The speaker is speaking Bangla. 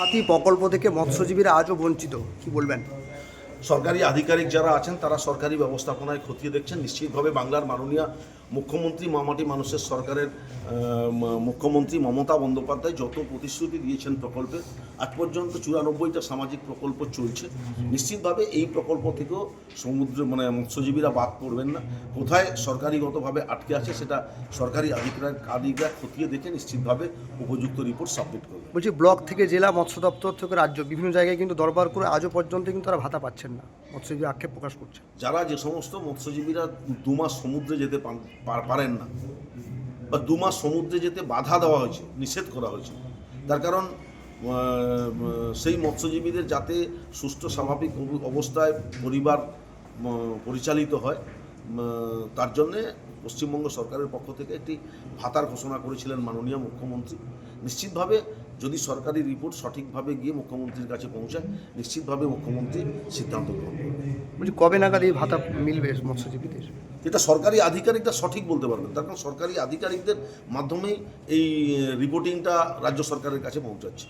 হাতি প্রকল্প থেকে মৎস্যজীবীরা আজও বঞ্চিত, কি বলবেন? সরকারি আধিকারিক যারা আছেন, তারা সরকারি ব্যবস্থাপনায় খতিয়ে দেখছেন। নিশ্চিতভাবে বাংলার মাননীয় মুখ্যমন্ত্রী মামাটি মানুষের সরকারের মুখ্যমন্ত্রী মমতা বন্দ্যোপাধ্যায় যত প্রতিশ্রুতি দিয়েছেন প্রকল্পে আজ পর্যন্ত চুরানব্বইটা সামাজিক প্রকল্প চলছে। নিশ্চিতভাবে এই প্রকল্প থেকেও সমুদ্র মানে মৎস্যজীবীরা বাদ পড়বেন না। কোথায় সরকারিগতভাবে আটকে আছে সেটা সরকারি আধিকারিক আধিকারিকরা খতিয়ে দেখে নিশ্চিতভাবে উপযুক্ত রিপোর্ট সাবমিট করবে। বলছি ব্লক থেকে জেলা মৎস্য দপ্তর থেকে রাজ্য বিভিন্ন জায়গায় কিন্তু দরবার করে আজও পর্যন্ত কিন্তু তারা ভাতা পাচ্ছেন না। মৎস্যজীবী আক্ষেপ প্রকাশ করছে। যারা যে সমস্ত মৎস্যজীবীরা দু মাস সমুদ্রে যেতে পান- পারেন না। বা দু মাস সমুদ্রে যেতে বাধা দেওয়া হয়েছে, নিষেধ করা হয়েছে। তার কারণ সেই মৎস্যজীবীদের যাতে সুস্থ, স্বাভাবিক অবস্থায় পরিবার পরিচালিত হয় তার জন্যে পশ্চিমবঙ্গ সরকারের পক্ষ থেকে একটি ভাতার ঘোষণা করেছিলেন মাননীয় মুখ্যমন্ত্রী। নিশ্চিতভাবে যদি সরকারি রিপোর্ট সঠিকভাবে গিয়ে মুখ্যমন্ত্রীর কাছে পৌঁছায়, নিশ্চিতভাবে মুখ্যমন্ত্রী সিদ্ধান্ত গ্রহণ করবেন। বলছি, কবে নাগাদ এই ভাতা মিলবে মৎস্যজীবীদের? যেটা সরকারি আধিকারিকটা সঠিক বলতে পারবেন। তার কারণ সরকারি আধিকারিকদের মাধ্যমেই এই রিপোর্টিংটা রাজ্য সরকারের কাছে পৌঁছাচ্ছে।